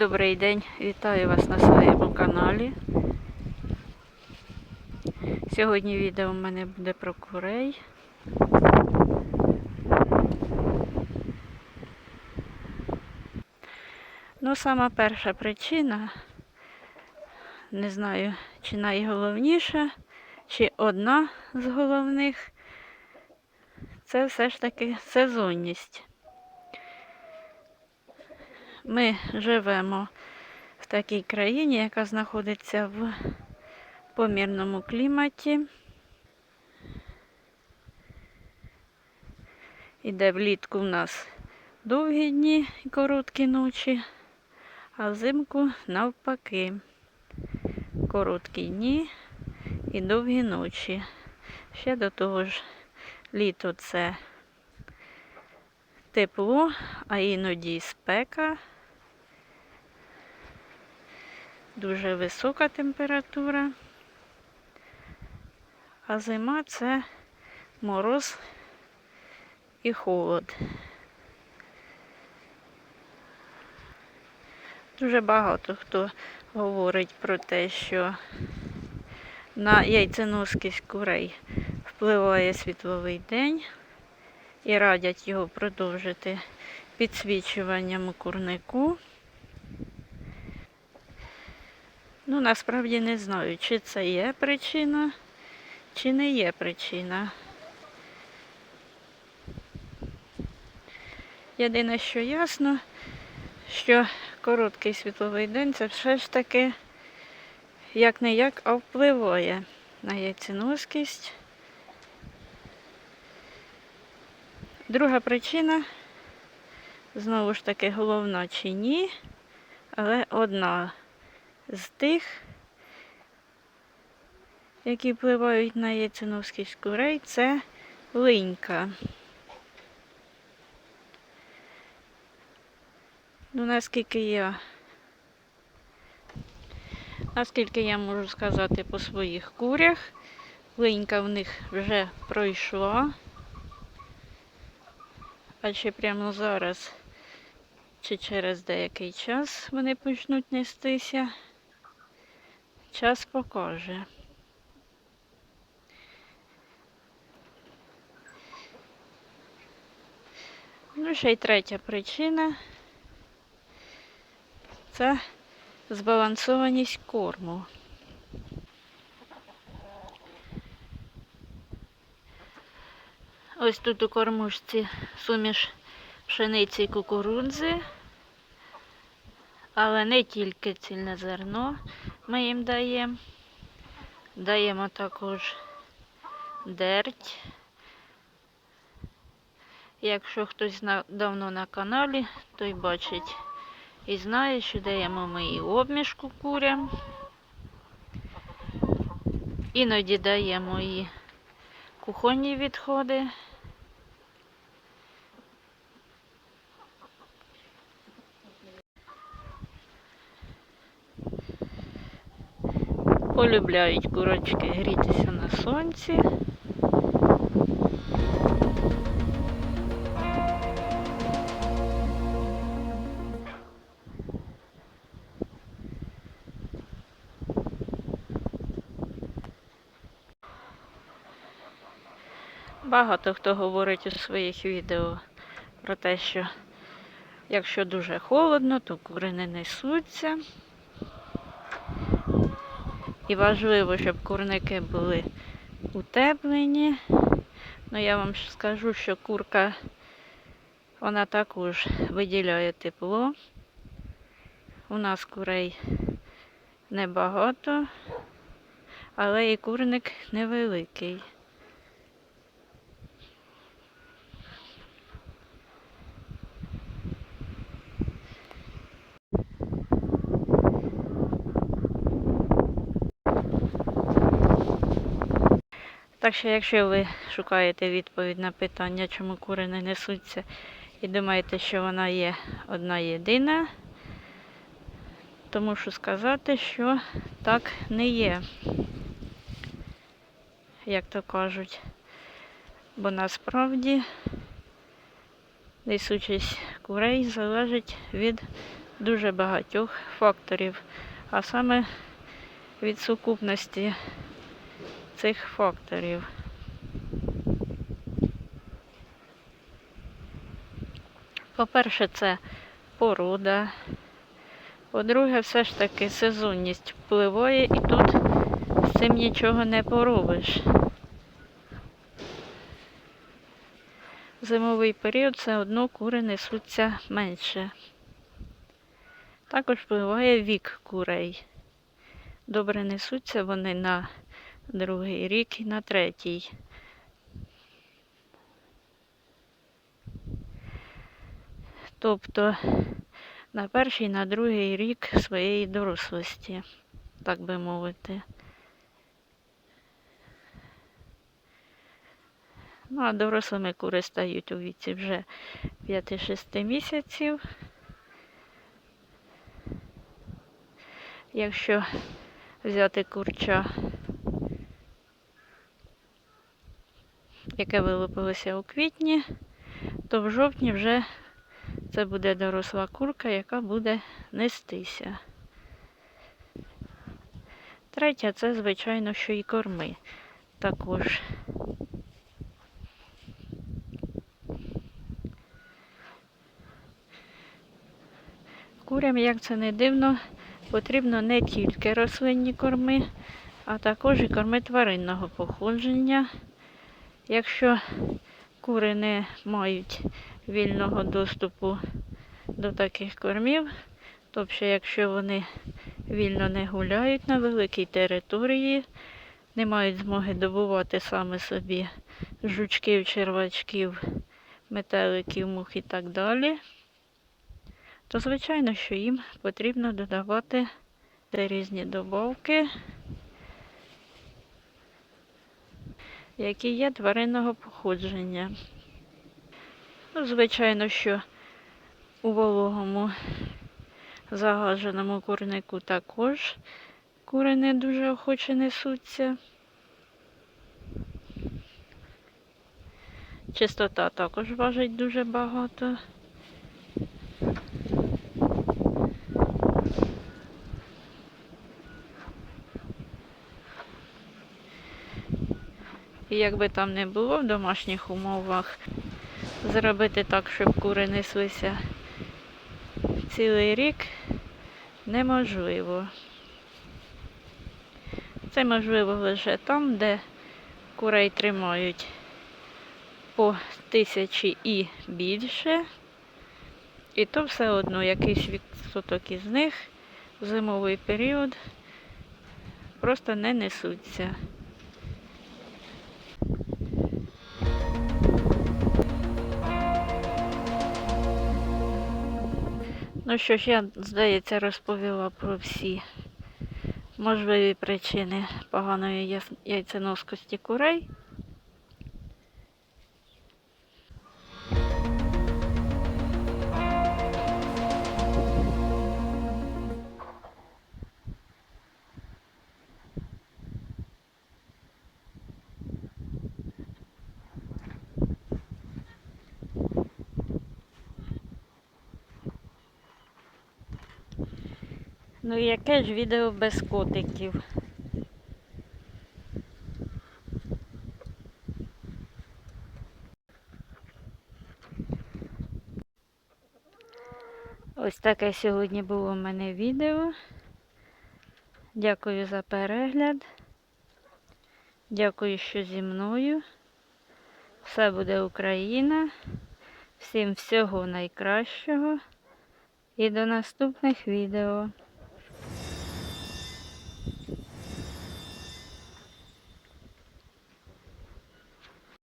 Добрий день, вітаю вас на своєму каналі. Сьогодні відео в мене буде про курей. Ну, сама перша причина, не знаю, чи найголовніша, чи одна з головних, це все ж таки сезонність. Ми живемо в такій країні, яка знаходиться в помірному кліматі. Іде влітку в нас довгі дні і короткі ночі, а взимку навпаки. Короткі дні і довгі ночі. Ще до того ж, літо це тепло, а іноді спека. Дуже висока температура. А зима це мороз і холод. Дуже багато хто говорить про те, що на яйценоскість курей впливає світловий день і радять його продовжити підсвічуванням курнику. Ну, насправді не знаю, чи це є причина, чи не є причина. Єдине, що ясно, що короткий світловий день це все ж таки як не як, а впливає на яйценоскість. Друга причина, знову ж таки, головна чи ні, але одна з тих, які впливають на яйценоскість курей, це линька. Ну, наскільки я, наскільки я можу сказати по своїх курях, линька в них вже пройшла. А чи прямо зараз, чи через деякий час вони почнуть нестися, час покаже. Ну, ще й третя причина це збалансованість корму. Ось тут у кормушці суміш пшениці і кукурудзи, але не тільки цільне зерно ми їм даємо. Даємо також дерть. Якщо хтось давно на каналі, той бачить і знає, що даємо ми і обмішку курям. Іноді даємо і кухонні відходи. Полюбляють курочки грітися на сонці. Багато хто говорить у своїх відео про те, що якщо дуже холодно, то кури не несуться. І важливо, щоб курники були утеплені. Ну, я вам скажу, що курка вона також виділяє тепло. У нас курей небагато, але і курник невеликий. Так що, якщо ви шукаєте відповідь на питання, чому кури не несуться, і думаєте, що вона є одна єдина, то мушу сказати, що так не є, як то кажуть. Бо насправді несучість курей залежить від дуже багатьох факторів, а саме від сукупності цих факторів. По-перше, це порода. По-друге, все ж таки сезонність впливає і тут з цим нічого не поробиш. Зимовий період все одно кури несуться менше. Також впливає вік курей. Добре несуться вони на другий рік і на третій. Тобто на перший, на другий рік своєї дорослості, так би мовити. Ну, а дорослими кури стають у віці вже 5-6 місяців. Якщо взяти курча, яке вилупилося у квітні, то в жовтні вже це буде доросла курка, яка буде нестися. Третя це, звичайно, що і корми також. Курям, як це не дивно, потрібно не тільки рослинні корми, а також і корми тваринного походження. Якщо кури не мають вільного доступу до таких кормів, тобто, якщо вони вільно не гуляють на великій території, не мають змоги добувати саме собі жучків, червачків, метеликів, мух і так далі, то звичайно, що їм потрібно додавати різні добавки, які є тваринного походження. Ну, звичайно, що у вологому загаженому курнику також кури не дуже охоче несуться. Чистота також важить дуже багато. І як би там не було в домашніх умовах, зробити так, щоб кури неслися цілий рік, неможливо. Це можливо лише там, де курей тримають по тисячі і більше. І то все одно якийсь відсоток із них в зимовий період просто не несуться. Ну що ж, я, здається, розповіла про всі можливі причини поганої яйценоскості курей. Ну і яке ж відео без котиків? Ось таке сьогодні було в мене відео. Дякую за перегляд. Дякую, що зі мною. Все буде Україна. Всім всього найкращого. І до наступних відео.